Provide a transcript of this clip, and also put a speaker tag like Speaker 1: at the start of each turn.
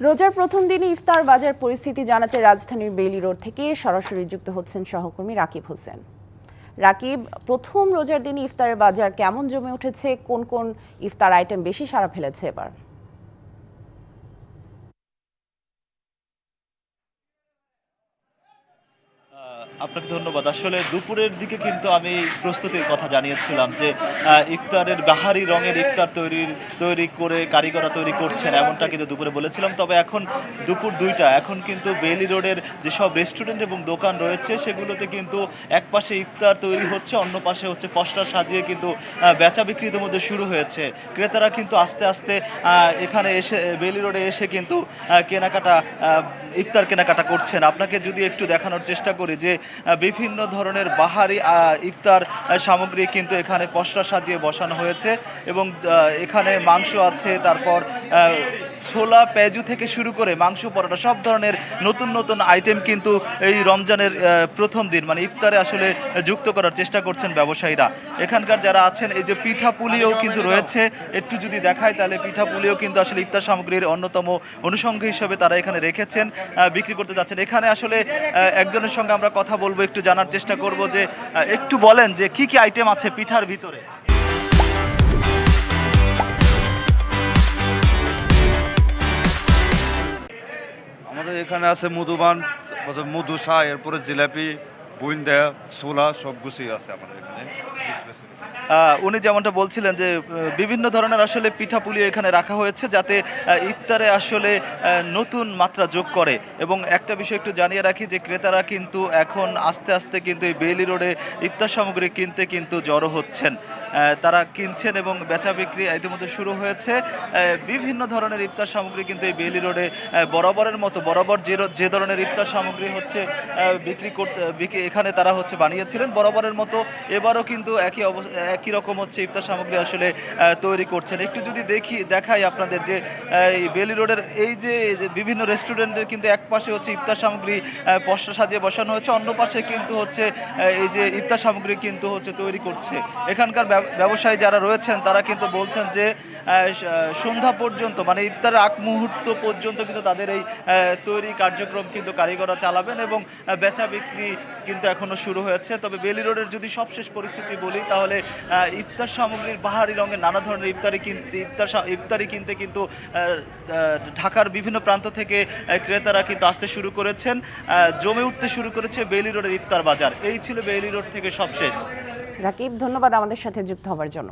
Speaker 1: রোজার প্রথম দিনে ইফতার বাজার পরিস্থিতি জানাতে রাজধানীর বেইলি রোড থেকে সরাসরি যুক্ত হচ্ছেন সহকর্মী রাকিব হোসেন। রাকিব, প্রথম রোজার দিনে ইফতারের বাজার কেমন জমে উঠেছে? কোন কোন ইফতার আইটেম বেশি সারা ফেলেছে এবার?
Speaker 2: আপনাকে ধন্যবাদ। আসলে দুপুরের দিকে কিন্তু আমি প্রস্তুতির কথা জানিয়েছিলাম যে ইফতারের বাহারি রঙের ইফতার তৈরির তৈরি করে কারিগররা তৈরি করছেন এমনটা কিন্তু দুপুরে বলেছিলাম। তবে এখন দুপুর দুইটা, এখন কিন্তু বেলি রোডের যেসব রেস্টুরেন্ট এবং দোকান রয়েছে, সেগুলোতে কিন্তু এক পাশে ইফতার তৈরি হচ্ছে, অন্য পাশে হচ্ছে পশরা সাজিয়ে কিন্তু বেচা বিক্রি ইতিমধ্যে শুরু হয়েছে। ক্রেতারা কিন্তু আস্তে আস্তে এখানে এসে, বেলি রোডে এসে কিন্তু কেনাকাটা ইফতার কেনাকাটা করছেন। আপনাকে যদি একটু দেখানোর চেষ্টা করি যে বিভিন্ন ধরনের বাহারি ইফতার সামগ্রী কিন্তু এখানে পশরা সাজিয়ে বসানো হয়েছে এবং এখানে মাংস আছে, তারপর ছোলা পেঁজু থেকে শুরু করে মাংস, পরোটা, সব ধরনের নতুন নতুন আইটেম কিন্তু এই রমজানের প্রথম দিন মানে ইফতারে আসলে যুক্ত করার চেষ্টা করছেন ব্যবসায়ীরা। এখানকার যারা আছেন, এই যে পিঠা পুলিও কিন্তু রয়েছে। একটু যদি দেখায় তাহলে পিঠা পুলিও কিন্তু আসলে ইফতার সামগ্রীর অন্যতম অনুষঙ্গ হিসেবে তারা এখানে রেখেছেন বিক্রি করতে যাচ্ছেন। এখানে আসলে একজনের সঙ্গে আমরা কথা বলব, একটু জানার চেষ্টা করব যে একটু বলেন যে কি কি আইটেম আছে পিঠার ভিতরে?
Speaker 3: আমাদের এখানে আছে মধুবান তারপরে মধু চা এরপরে জিলাপি বুইন্দা ছোলা, সব কিছুই আছে আমাদের এখানে
Speaker 2: উনি যেমনটা বলছিলেন যে বিভিন্ন ধরনের আসলে পিঠাপুলি এখানে রাখা হয়েছে যাতে ইফতারে আসলে নতুন মাত্রা যোগ করে। এবং একটা বিষয় একটু জানিয়ে রাখি যে, ক্রেতারা কিন্তু এখন আস্তে আস্তে কিন্তু এই বেইলি রোডে ইফতার সামগ্রী কিনতে কিন্তু জড়ো হচ্ছেন। তারা কিনছেন এবং বেচা বিক্রি ইতিমধ্যে শুরু হয়েছে। বিভিন্ন ধরনের ইফতার সামগ্রী কিন্তু এই বেইলি রোডে বরাবরের মতো, বরাবর যে যে ধরনের ইফতার সামগ্রী হচ্ছে বিক্রি করতে এখানে তারা হচ্ছে বানিয়েছিলেন। বরাবরের মতো এবারও কিন্তু একই অবস্থা একই রকম হচ্ছে ইফতার সামগ্রী আসলে তৈরি করছেন। একটু যদি দেখি, দেখাই আপনাদের যে এই বেলি রোডের এই যে বিভিন্ন রেস্টুরেন্টের কিন্তু এক পাশে হচ্ছে ইফতার সামগ্রী পসরা সাজিয়ে বসানো হচ্ছে অন্য পাশে কিন্তু হচ্ছে এই যে ইফতার সামগ্রী কিন্তু হচ্ছে তৈরি করছে। এখানকার ব্যবসায়ী যারা রয়েছেন, তারা কিন্তু বলছেন যে সন্ধ্যা পর্যন্ত মানে ইফতারের আগ মুহূর্ত পর্যন্ত কিন্তু তাদের এই তৈরি কার্যক্রম কিন্তু কারিগররা চালাবেন এবং বেচা বিক্রি কিন্তু এখনও শুরু হয়েছে। তবে বেলি রোডের যদি সবশেষ পরিস্থিতি বলি, তাহলে ইফতার সামগ্রীর বাহারি রঙের নানা ধরনের ইফতারি কিনতে ইফতার ইফতারি কিনতে কিন্তু ঢাকার বিভিন্ন প্রান্ত থেকে ক্রেতারা কিন্তু আসতে শুরু করেছেন। জমে উঠতে শুরু করেছে বেলি রোডের ইফতার বাজার। এই ছিল বেলি রোড থেকে সবশেষ।
Speaker 1: রাকিব, ধন্যবাদ আমাদের সাথে যুক্ত হওয়ার জন্য।